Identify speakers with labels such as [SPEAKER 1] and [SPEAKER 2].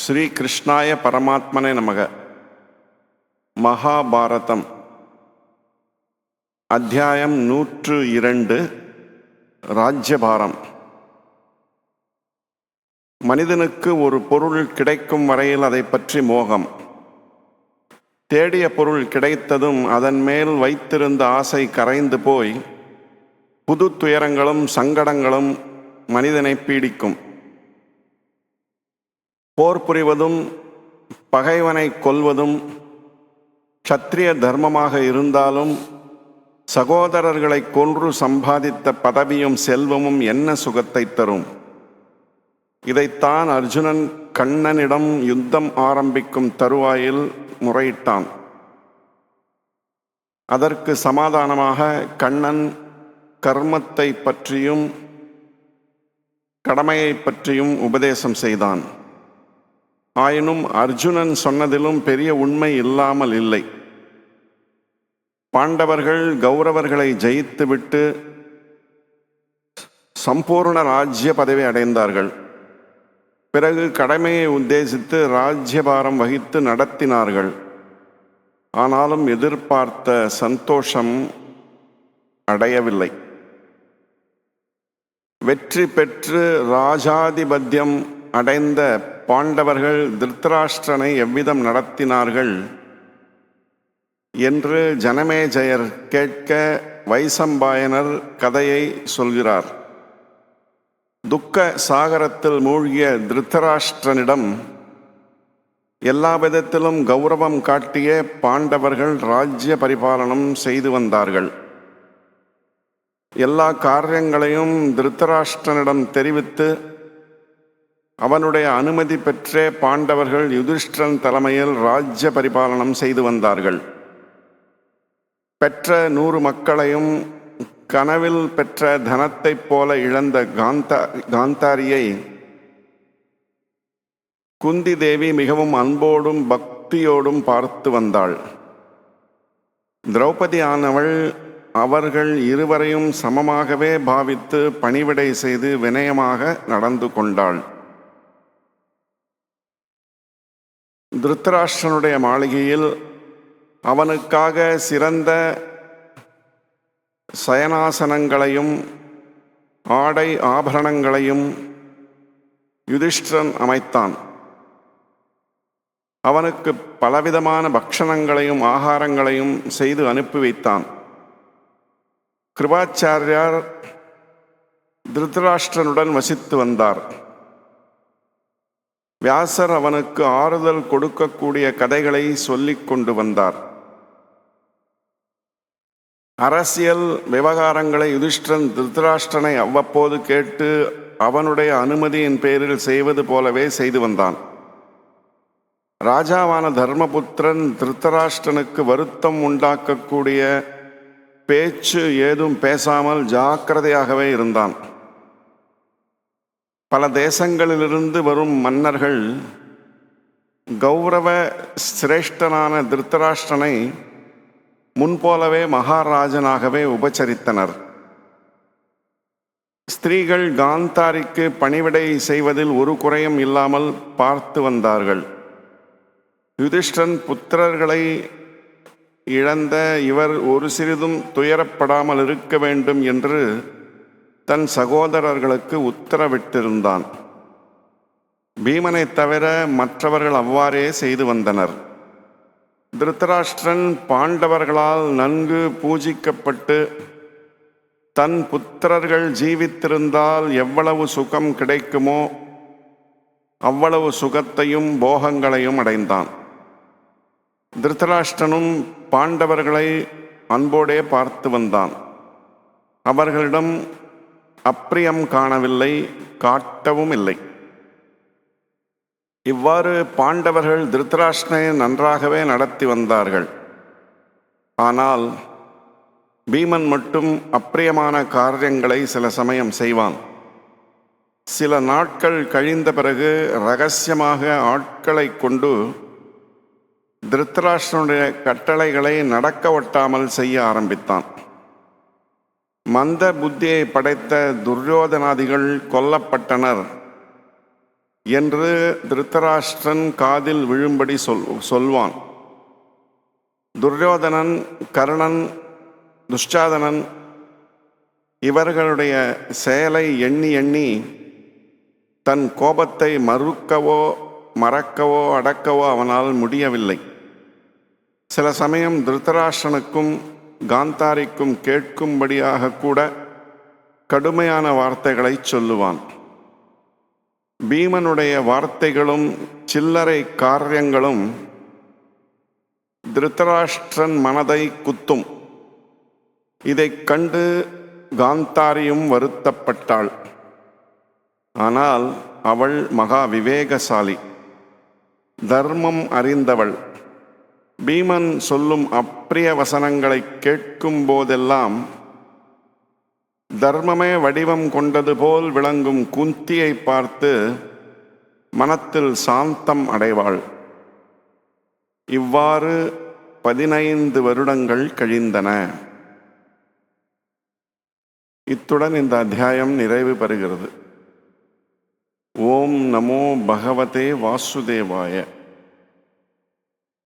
[SPEAKER 1] ஸ்ரீ கிருஷ்ணாய பரமாத்மனே நமக. மகாபாரதம். அத்தியாயம் நூற்று இரண்டு ராஜ்யபாரம். மனிதனுக்கு ஒரு பொருள் கிடைக்கும் வரையில் அதை பற்றி மோகம். தேடிய பொருள் கிடைத்ததும் அதன் மேல் வைத்திருந்த ஆசை கரைந்து போய் புது துயரங்களும் சங்கடங்களும் மனிதனை பீடிக்கும். போர் புரிவதும் பகைவனை கொல்வதும் க்ஷத்திரிய தர்மமாக இருந்தாலும் சகோதரர்களை கொன்று சம்பாதித்த பதவியும் செல்வமும் என்ன சுகத்தை தரும்? இதைத்தான் அர்ஜுனன் கண்ணனிடம் யுத்தம் ஆரம்பிக்கும் தருவாயில் முறையிட்டான். அதற்கு சமாதானமாக கண்ணன் கர்மத்தை பற்றியும் கடமையை பற்றியும் உபதேசம் செய்தான். ஆயினும் அர்ஜுனன் சொன்னதிலும் பெரிய உண்மை இல்லாமல் இல்லை. பாண்டவர்கள் கௌரவர்களை ஜெயித்துவிட்டு சம்பூர்ண ராஜ்ய பதவி அடைந்தார்கள். பிறகு கடமையை உத்தேசித்து ராஜ்யபாரம் வகித்து நடத்தினார்கள். ஆனாலும் எதிர்பார்த்த சந்தோஷம் அடையவில்லை. வெற்றி பெற்று ராஜாதிபத்தியம் அடைந்த பாண்டவர்கள் திருத்தராஷ்டிரனை எவ்விதம் நடத்தினார்கள் என்று ஜனமேஜயர் கேட்க வைசம்பாயனர் கதையை சொல்கிறார். துக்க சாகரத்தில் மூழ்கிய திருத்தராஷ்டிரனிடம் எல்லா விதத்திலும் கௌரவம் காட்டிய பாண்டவர்கள் ராஜ்ய பரிபாலனம் செய்து வந்தார்கள். எல்லா காரியங்களையும் திருத்தராஷ்டிரனிடம் தெரிவித்து அவனுடைய அனுமதி பெற்றே பாண்டவர்கள் யுதிஷ்டன் தலைமையில் ராஜ்ய பரிபாலனம் செய்து வந்தார்கள். பெற்ற நூறு மக்களையும் கனவில் பெற்ற தனத்தைப் போல இழந்த காந்தா காந்தாரியை குந்தி தேவி மிகவும் அன்போடும் பக்தியோடும் பார்த்து வந்தாள். திரௌபதி ஆனவள் அவர்கள் இருவரையும் சமமாகவே பாவித்து பணிவிடை செய்து வினயமாக நடந்து கொண்டாள். திருத்தராஷ்டனுடைய மாளிகையில் அவனுக்காக சிறந்த சயனாசனங்களையும் ஆடை ஆபரணங்களையும் யுதிஷ்டிரன் அமைத்தான். அவனுக்கு பலவிதமான பக்ஷணங்களையும் ஆகாரங்களையும் செய்து அனுப்பி வைத்தான். கிருபாச்சாரியார் திருதராஷ்டிரனுடன் வசித்து வந்தார். வியாசர் அவனுக்கு ஆறுதல் கொடுக்கக்கூடிய கதைகளை சொல்லிக் கொண்டு வந்தார். அரசியல் விவகாரங்களை யுதிஷ்டன் திருதராஷ்டிரனை அவ்வப்போது கேட்டு அவனுடைய அனுமதியின் பேரில் செய்வது போலவே செய்து வந்தான். ராஜாவான தர்மபுத்திரன் திருத்தராஷ்டனுக்கு வருத்தம் உண்டாக்கக்கூடிய பேச்சு ஏதும் பேசாமல் ஜாக்கிரதையாகவே இருந்தான். பல தேசங்களிலிருந்து வரும் மன்னர்கள் கௌரவ சிரேஷ்டனான திருத்தராஷ்டனை முன்போலவே மகாராஜனாகவே உபச்சரித்தனர். ஸ்திரீகள் காந்தாரிக்கு பணிவிடை செய்வதில் ஒரு குறையும் இல்லாமல் பார்த்து வந்தார்கள். யுதிஷ்டன் புத்திரர்களை இழந்த இவர் ஒரு சிறிதும் துயரப்படாமல் இருக்க வேண்டும் என்று தன் சகோதரர்களுக்கு உத்தரவிட்டிருந்தான். பீமனை தவிர மற்றவர்கள் அவ்வாறே செய்து வந்தனர். திருத்தராஷ்டிரன் பாண்டவர்களால் நன்கு பூஜிக்கப்பட்டு தன் புத்திரர்கள் ஜீவித்திருந்தால் எவ்வளவு சுகம் கிடைக்குமோ அவ்வளவு சுகத்தையும் போகங்களையும் அடைந்தான். திருத்தராஷ்டிரனும் பாண்டவர்களை அன்போடே பார்த்து வந்தான். அவர்களிடம் அப்பிரியம் காணவில்லை காட்டவும் இல்லை. இவ்வாறு பாண்டவர்கள் திருத்தராஷ்டனை நன்றாகவே நடத்தி வந்தார்கள். ஆனால் பீமன் மட்டும் அப்பிரியமான காரியங்களை சில சமயம் செய்வான். சில நாட்கள் கழிந்த பிறகு ரகசியமாக ஆட்களை கொண்டு திருத்தராஷ்டனுடைய கட்டளைகளை நடக்க ஒட்டாமல் செய்ய ஆரம்பித்தான். மந்த புத்தியை படைத்த துரியோதனாதிகள் கொல்லப்பட்டனர் என்று திருத்தராஷ்டிரன் காதில் விழும்படி சொல் சொல்வான். துரியோதனன் கர்ணன் துஷ்டாதனன் இவர்களுடைய செயலை எண்ணி எண்ணி தன் கோபத்தை மறுக்கவோ மறக்கவோ அடக்கவோ அவனால் முடியவில்லை. சில சமயம் திருத்தராஷ்டனுக்கும் காந்தாரிக்கும் கேட்கும்படியாக கூட கடுமையான வார்த்தைகளை சொல்லுவான். பீமனுடைய வார்த்தைகளும் சில்லறை காரியங்களும் திருத்தராஷ்டிரன் மனதை குத்தும். இதைக் கண்டு காந்தாரியும் வருத்தப்பட்டாள். ஆனால் அவள் மகா விவேகசாலி. தர்மம் அறிந்தவள். பீமன் சொல்லும் அப்பிரிய வசனங்களை கேட்கும் போதெல்லாம் தர்மமே வடிவம் கொண்டது போல் விளங்கும் குந்தியை பார்த்து மனத்தில் சாந்தம் அடைவாள். இவ்வாறு பதினைந்து வருடங்கள் கழிந்தன. இத்துடன் இந்த அத்தியாயம் நிறைவு பெறுகிறது. ஓம் நமோ பகவதே வாசுதேவாய.